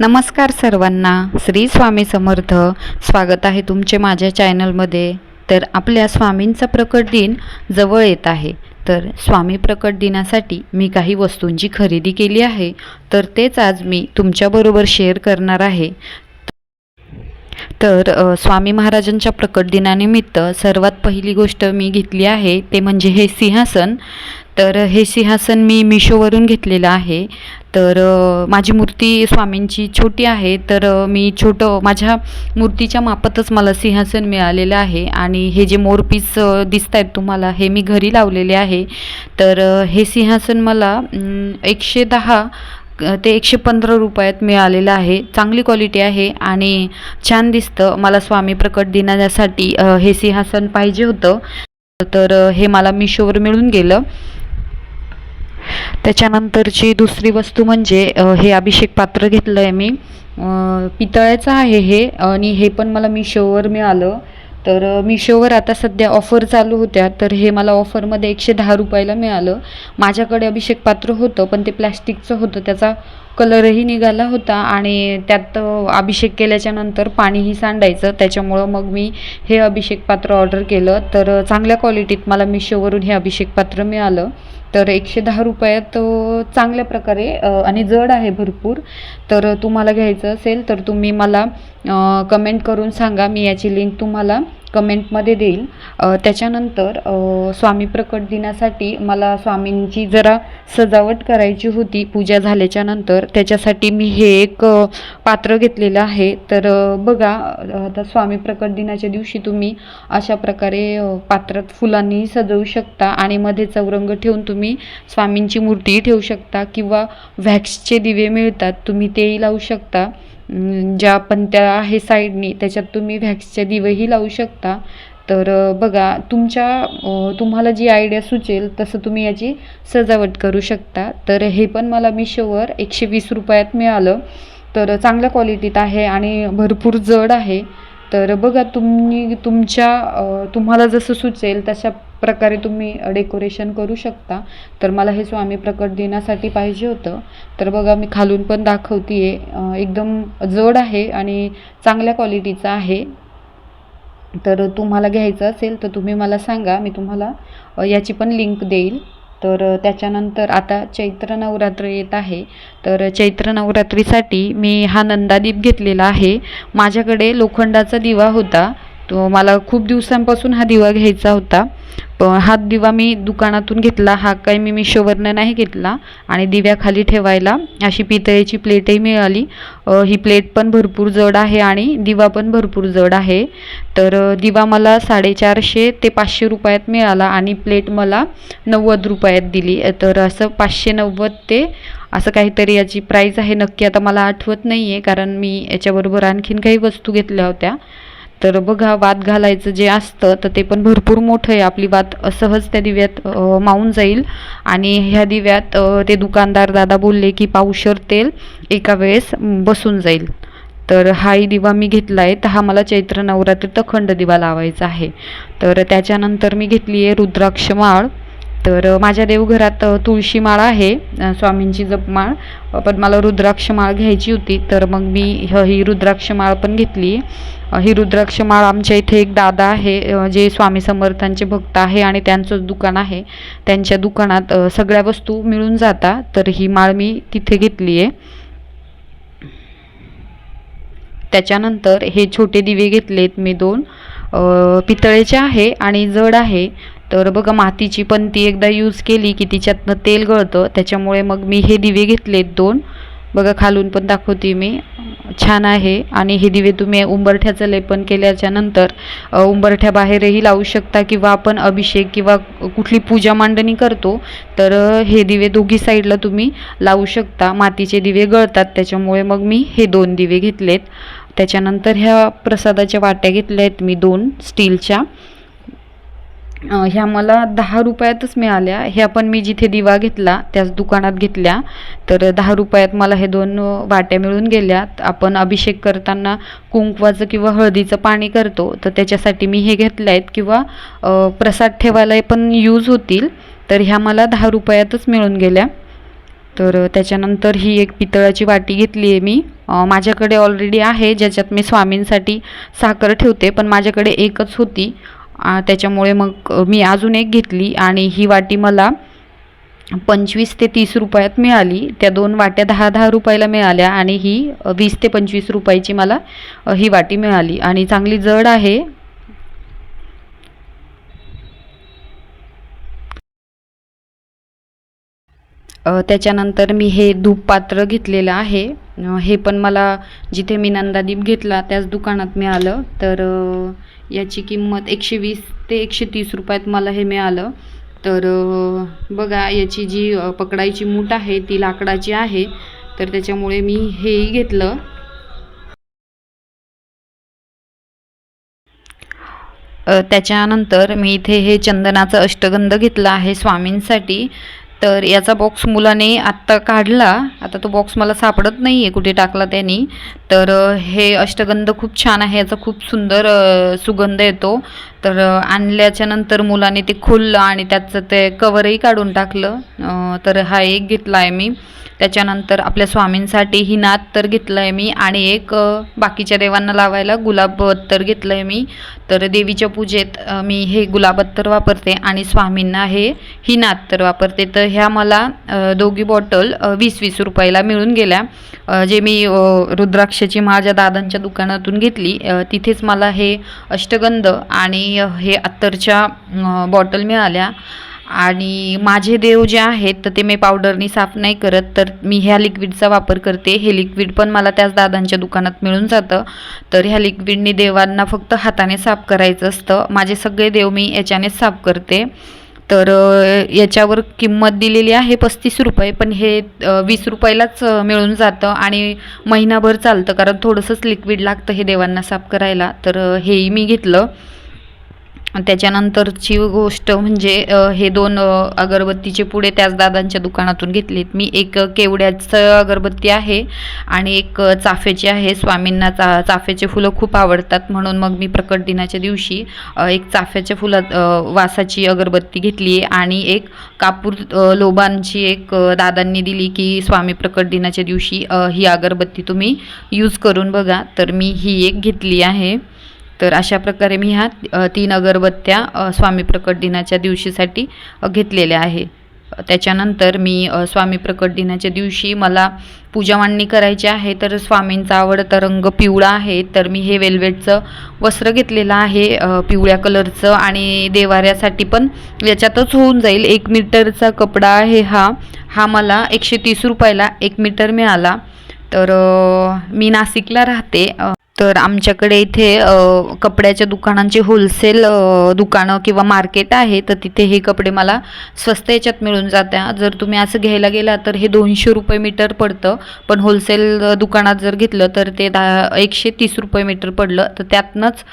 नमस्कार सर्वांना. श्री स्वामी समर्थ. स्वागत आहे तुमचे माझ्या चॅनलमध्ये. तर आपल्या स्वामींचा प्रकट दिन जवळ येत आहे. तर स्वामी प्रकट दिनासाठी मी काही वस्तूंची खरेदी केली आहे. तर तेच आज मी तुमच्याबरोबर शेअर करणार आहे. तर स्वामी महाराजांच्या प्रकट दिनानिमित्त सर्वात पहिली गोष्ट मी घेतली आहे ते म्हणजे हे सिंहासन. तर हे सिंहासन मी मिशोवरून घेतलेलं आहे. तर माझी मूर्ती स्वामींची छोटी आहे. तर मी छोटं माझ्या मूर्तीच्या मापातच मला सिंहासन मिळालेलं आहे. आणि हे जे मोरपीस दिसत आहेत तुम्हाला हे मी घरी लावलेले आहे. तर हे सिंहासन मला एकशे दहा ते एकशे पंधरा रुपयात मिळालेलं आहे. चांगली क्वालिटी आहे आणि छान दिसतं मला स्वामी प्रकट दिनासाठी हे सिंहासन पाहिजे होतं. तर हे मला मिशोवर मिळून गेलं. त्याच्यानंतरची दुसरी वस्तू म्हणजे हे अभिषेक पात्र घेतलं आहे मी पितळ्याचं आहे हे आणि हे पण मला मिशोवर मिळालं. तर मिशोवर आता सध्या ऑफर चालू होत्या. तर हे मला ऑफरमध्ये एकशे दहा रुपयाला मिळालं. माझ्याकडे अभिषेक पात्र होतं पण ते प्लॅस्टिकचं होतं. त्याचा कलरही निघाला होता आणि त्यात अभिषेक केल्याच्यानंतर पाणीही सांडायचं. त्याच्यामुळं मग मी हे अभिषेक पात्र ऑर्डर केलं. तर चांगल्या क्वालिटीत मला मिशोवरून हे अभिषेक पात्र मिळालं. तर एकशे दहा रुपयात चांगल्या प्रकारे आणि जड आहे भरपूर. तर तुम्हाला घ्यायचं असेल तर तुम्ही मला कमेंट करून सांगा. मी याची लिंक तुम्हाला कमेंटमध्ये देईल. त्याच्यानंतर स्वामी प्रकट दिनासाठी मला स्वामींची जरा सजावट करायची होती पूजा झाल्याच्यानंतर. त्याच्यासाठी मी हे एक पात्र घेतलेलं आहे. तर बघा आता स्वामी प्रकट दिनाच्या दिवशी तुम्ही अशा प्रकारे पात्रात फुलांनी सजवू शकता आणि मध्ये चौरंग ठेवून तुम्ही स्वामींची मूर्तीही ठेवू शकता किंवा व्हॅक्सचे दिवे मिळतात तुम्ही तेही लावू शकता. ज्या पण त्या आहे साईडनी त्याच्यात तुम्ही व्हॅक्सचे दिवेही लावू शकता. तर बघा तुमच्या तुम्हाला जी आयडिया सुचेल तसं तुम्ही याची सजावट करू शकता. तर हे पण मला मिशोवर एकशे वीस रुपयात मिळालं. तर चांगल्या क्वालिटीत आहे आणि भरपूर जड आहे. तर बघा तुम्ही तुमच्या तुम्हाला जसं सुचेल तशा प्रकारे तुम्ही डेकोरेशन करू शकता. तर मला हे स्वामी प्रकट दिनासाठी पाहिजे होतं. तर बघा मी खालून पण दाखवते आहे एकदम जड आहे आणि चांगल्या क्वालिटीचं आहे. तर तुम्हाला घ्यायचं असेल तर तुम्ही मला सांगा. मी तुम्हाला याची पण लिंक देईल. तर त्याच्यानंतर आता चैत्र नवरात्र येत आहे. तर चैत्र नवरात्रीसाठी मी हा नंदादीप घेतलेला आहे. माझ्याकडे लोखंडाचा दिवा होता. तो मला खूप दिवसांपासून हा दिवा घ्यायचा होता. पण हा दिवा मी दुकानातून घेतला हा काही मी मिशोवरनं नाही घेतला आणि दिव्याखाली ठेवायला अशी पितळेची प्लेटही मिळाली. ही प्लेट पण भरपूर जड आहे आणि दिवा पण भरपूर जड आहे. तर दिवा मला साडेचारशे ते पाचशे रुपयात मिळाला आणि प्लेट मला नव्वद रुपयात दिली. तर असं पाचशे नव्वद ते असं काहीतरी याची प्राईस आहे. नक्की आता मला आठवत नाही आहे कारण मी याच्याबरोबर आणखीन काही वस्तू घेतल्या होत्या. तर बघा वात घालायचं जे असतं तर ते पण भरपूर मोठं आहे. आपली वात सहज त्या दिव्यात मावून जाईल. आणि ह्या दिव्यात ते दुकानदार दादा बोलले की पावशर तेल एका वेळेस बसून जाईल. तर हाही दिवा मी घेतला आहे तर हा मला चैत्र नवरात्रीत अखंड दिवा लावायचा आहे. तर त्याच्यानंतर मी घेतली आहे रुद्राक्ष माळ. तर माझ्या देवघरात तुळशी माळ आहे स्वामींची जपमाळ पण मला रुद्राक्ष माळ घ्यायची होती तर मग मी ह ही रुद्राक्ष माळ पण घेतली. ही रुद्राक्ष माळ आमच्या इथे एक दादा आहे जे स्वामी समर्थांचे भक्त आहे आणि त्यांचंच दुकान आहे. त्यांच्या दुकानात सगळ्या वस्तू मिळून जातात तर ही माळ मी तिथे घेतली आहे. त्याच्यानंतर हे छोटे दिवे घेतलेत मी दोन. पितळेचे आहे आणि जड आहे. तर बघा मातीची पण ती एकदा यूज केली की तिच्यातनं तेल गळतं. त्याच्यामुळे मग मी हे दिवे घेतलेत दोन. बघा खालून पण दाखवते मी. छान आहे. आणि हे दिवे तुम्ही उंबरठ्याचं लेपन केल्याच्यानंतर अ, उंबरठ्याबाहेरही लावू शकता किंवा आपण अभिषेक किंवा कुठली पूजा मांडणी करतो तर हे दिवे दोघी साईडला तुम्ही लावू शकता. मातीचे दिवे गळतात. त्याच्यामुळे मग मी हे दोन दिवे घेतलेत. त्याच्यानंतर ह्या प्रसादाच्या वाट्या घेतल्या आहेत मी दोन स्टीलच्या. ह्या मला दहा रुपयातच मिळाल्या. ह्या पण मी जिथे दिवा घेतला त्याच दुकानात घेतल्या. तर दहा रुपयात मला हे दोन वाट्या मिळून गेल्या आपण अभिषेक करताना कुंकवाचं किंवा हळदीचं पाणी करतो. तर त्याच्यासाठी मी हे घेतले आहेत किंवा प्रसाद ठेवायला पण यूज होतील. तर ह्या मला दहा रुपयातच मिळून गेल्या. तर त्याच्यानंतर ही एक पितळाची वाटी घेतली आहे मी. माझ्याकडे ऑलरेडी आहे ज्याच्यात मी स्वामींसाठी साखर ठेवते पण माझ्याकडे एकच होती. त्याच्यामुळे मग मी अजून एक घेतली आणि ही वाटी मला पंचवीस ते तीस रुपयात मिळाली. त्या दोन वाट्या दहा दहा रुपयाला मिळाल्या आणि ही वीस ते पंचवीस रुपयाची मला ही वाटी मिळाली. आणि चांगली जड आहे त्याच्यानंतर मी हे धूप पात्र घेतलेलं आहे. हे पण मला जिथे मी नंदादीप घेतला त्याच दुकानात मिळालं. तर याची किंमत एकशे वीस ते एकशे तीस रुपयात मला हे मिळालं. तर बघा याची जी पकडायची मूठ आहे ती लाकडाची आहे. तर त्याच्यामुळे मी हेही घेतलं. त्याच्यानंतर मी इथे हे चंदनाचं अष्टगंध घेतलं आहे स्वामींसाठी. तर याचा बॉक्स मुलाने आत्ता काढला. आता तो बॉक्स मला सापडत नाही आहे कुठे टाकला त्यांनी. तर हे अष्टगंध खूप छान आहे. याचा खूप सुंदर सुगंध येतो. तर आणल्याच्या नंतर मुलाने ते खुललं आणि त्याचं ते कवरही काढून टाकलं. तर हा एक घेतला आहे मी. त्याच्यानंतर आपल्या स्वामींसाठी हिनात तर घेतलं आहे मी आणि एक बाकीच्या देवांना लावायला गुलाब अत्तर घेतलं आहे मी. तर देवीच्या पूजेत मी हे गुलाब अत्तर वापरते आणि स्वामींना हे ही तर वापरते. तर ह्या मला दोघी बॉटल वीस वीस रुपयाला मिळून गेल्या. जे मी रुद्राक्षची रुद्राक्षाची माझ्या दादांच्या दुकानातून घेतली तिथेच मला हे अष्टगंध आणि हे अत्तरच्या बॉटल मिळाल्या आणि माझे देव जे आहेत तर ते मी पावडरनी साफ नाही करत तर मी ह्या लिक्विडचा वापर करते. हे लिक्विड पण मला त्याच दादांच्या दुकानात मिळून जातं. तर ह्या लिक्विडनी देवांना फक्त हाताने साफ करायचं असतं. माझे सगळे देव मी याच्यानेच साफ करते. तर याच्यावर किंमत दिलेली आहे पस्तीस रुपये पण हे वीस रुपयालाच मिळून जातं आणि महिनाभर चालतं कारण थोडंसंच लिक्विड लागतं हे देवांना साफ करायला. तर हेही मी घेतलं. त्याच्यानंतरची गोष्ट म्हणजे हे दोन अगरबत्तीचे पुढे त्याच दादांच्या दुकानातून घेतलेत. मी एक केवड्याचं अगरबत्ती आहे आणि एक चाफेची चाफ्याची आहे. स्वामींना चा चाफ्याचे फुलं खूप आवडतात म्हणून मग मी प्रकट दिनाच्या दिवशी एक चाफ्याच्या फुलात वासाची अगरबत्ती घेतली आहे आणि एक कापूर लोबांची एक दादांनी दिली की स्वामी प्रकट दिनाच्या दिवशी ही अगरबत्ती तुम्ही यूज करून बघा. तर मी ही एक घेतली आहे. तर अशा प्रकारे मी ह्या तीन अगरबत्त्या स्वामी प्रकट दिनाच्या दिवशीसाठी घेतलेल्या आहे. त्याच्यानंतर मी स्वामी प्रकट दिनाच्या दिवशी मला पूजा मांडणी करायची आहे तर स्वामींचा आवडता रंग पिवळा आहे तर मी हे वेल्वेटचं वस्त्र घेतलेलं आहे पिवळ्या कलरचं आणि देवाऱ्यासाठी पण याच्यातच होऊन जाईल. एक मीटरचा कपडा आहे हा हा मला एकशे तीस रुपयाला एक मीटर मिळाला. तर मी नाशिकला राहते तर आमच्याकडे इथे कपड्याच्या दुकानांचे होलसेल दुकानं किंवा मार्केट आहे तर तिथे हे कपडे मला स्वस्त याच्यात मिळून जात्या. जर तुम्ही असं घ्यायला गेला तर हे दोनशे रुपये मीटर पडतं. पण होलसेल दुकानात जर घेतलं तर ते दहा एकशे तीस रुपये मीटर पडलं. तर त्यातनंच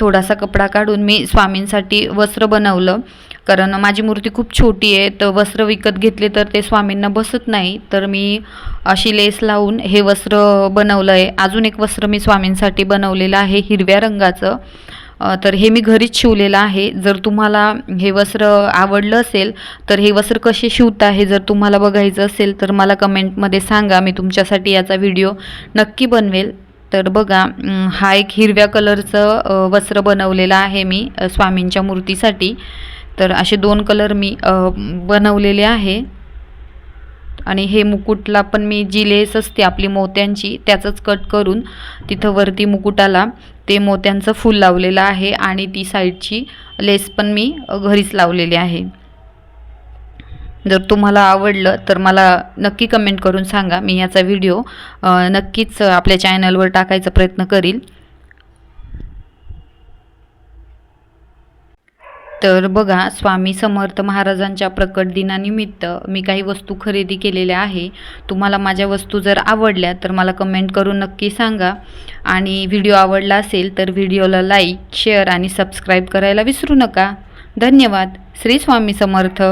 थोडासा कपडा काढून मी स्वामींसाठी वस्त्र बनवलं. कारण माझी मूर्ती खूप छोटी आहे तर वस्त्र विकत घेतले तर ते स्वामींना बसत नाही. तर मी अशी लेस लावून हे वस्त्र बनवलं आहे अजून एक वस्त्र मी स्वामींसाठी बनवलेलं आहे हिरव्या रंगाचं. तर हे मी घरीच शिवलेलं आहे. जर तुम्हाला हे वस्त्र आवडलं असेल तर हे वस्त्र कसे शिवता हे जर तुम्हाला बघायचं असेल तर मला कमेंटमध्ये सांगा. मी तुमच्यासाठी याचा व्हिडिओ नक्की बनवेल. तर बघा हा एक हिरव्या कलरचं वस्त्र बनवलेलं आहे मी स्वामींच्या मूर्तीसाठी. तर असे दोन कलर मी बनवलेले आहे. आणि हे मुकुटला पण मी जी लेस असते आपली मोत्यांची त्याचंच कट करून तिथं वरती मुकुटाला ते मोत्यांचं फूल लावलेलं आहे आणि ती साईडची लेस पण मी घरीच लावलेली आहे. जर तुम्हाला आवडलं तर मला नक्की कमेंट करून सांगा. मी याचा व्हिडिओ नक्कीच आपल्या चॅनलवर टाकायचा प्रयत्न करील. तर बघा स्वामी समर्थ महाराजांच्या प्रकट दिनानिमित्त मी काही वस्तू खरेदी केलेल्या आहे. तुम्हाला माझ्या वस्तू जर आवडल्या तर मला कमेंट करून नक्की सांगा. आणि व्हिडिओ आवडला असेल तर व्हिडिओला लाईक शेअर आणि सबस्क्राईब करायला विसरू नका. धन्यवाद. श्री स्वामी समर्थ.